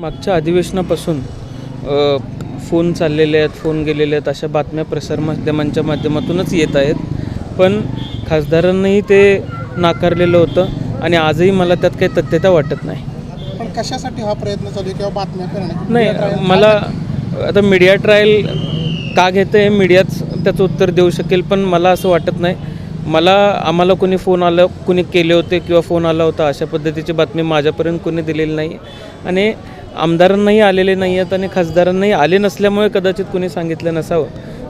मागच्या अधिवेशनापासून फोन चाललेले आहेत फोन गेलेले आहेत अशा बातम्या प्रसारमाध्यमांच्या माध्यमातूनच येत आहेत. पण खासदारांनाही ते नाकारलेलं होतं आणि आजही मला त्यात काही तथ्यता वाटत नाही. पण कशासाठी हा प्रयत्न चालू किंवा बातम्या करणे? नाही मला आता मीडिया ट्रायल का घेतं हे मीडियाच त्याचं उत्तर देऊ शकेल पण मला असं वाटत नाही. मला आम्हाला कोणी फोन आलं कोणी केले होते किंवा फोन आला होता अशा पद्धतीची बातमी माझ्यापर्यंत कोणी दिलेली नाही. आणि आमदारांनाही आलेले नाही आहेत आणि खासदारांनाही आले नसल्यामुळे कदाचित कोणी सांगितलं नसावं.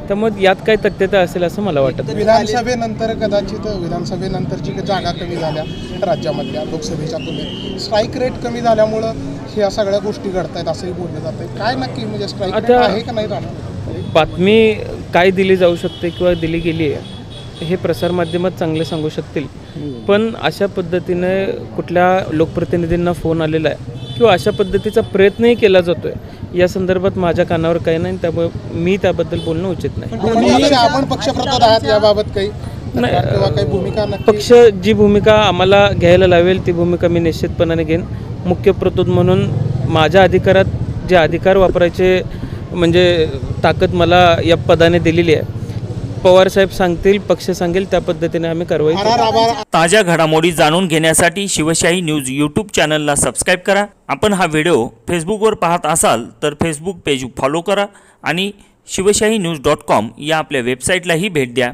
त्यामुळे यात काय तथ्यता असेल असं मला वाटत. विधानसभेनंतर कदाचित विधानसभेनंतरची जागा कमी झाल्या राज्यामधल्या लोकसभेच्या तुलनेत स्ट्राईक रेट कमी झाल्यामुळं ह्या सगळ्या गोष्टी घडतायत असंही बोललं जातंय. काय नक्की म्हणजे स्ट्राईक रेट आहे का नाही राहणार? बातमी काय दिली जाऊ शकते किंवा दिली गेली आहे हे प्रसारमाध्यमात चांगले सांगू शकतील. पण अशा पद्धतीने कुठल्या लोकप्रतिनिधींना फोन आलेला आहे किंवा अशा पद्धतीचा प्रयत्नही केला जातो आहे या संदर्भात माझ्या कानावर काही नाही त्यामुळे मी त्याबद्दल बोलणं उचित नाही. आपण आहात याबाबत काही नाही, भूमिका पक्ष जी भूमिका आम्हाला घ्यायला लावेल ती भूमिका मी निश्चितपणाने घेईन. मुख्य प्रतोद म्हणून माझ्या अधिकारात जे अधिकार वापरायचे म्हणजे ताकद मला या पदाने दिलेली आहे. पवारसाहेब सांगतील पक्ष सांगेल त्या पद्धतीने आम्ही कारवाई करू. ताज्या घडामोडी जाणून घेण्यासाठी शिवशाही न्यूज यूट्यूब चॅनलला सबस्क्राईब करा आपण हा व्हिडिओ फेसबुकवर पाहत असाल तर फेसबुक पेज फॉलो करा आणि शिवशाही न्यूज डॉट कॉम या आपल्या वेबसाईटलाही भेट द्या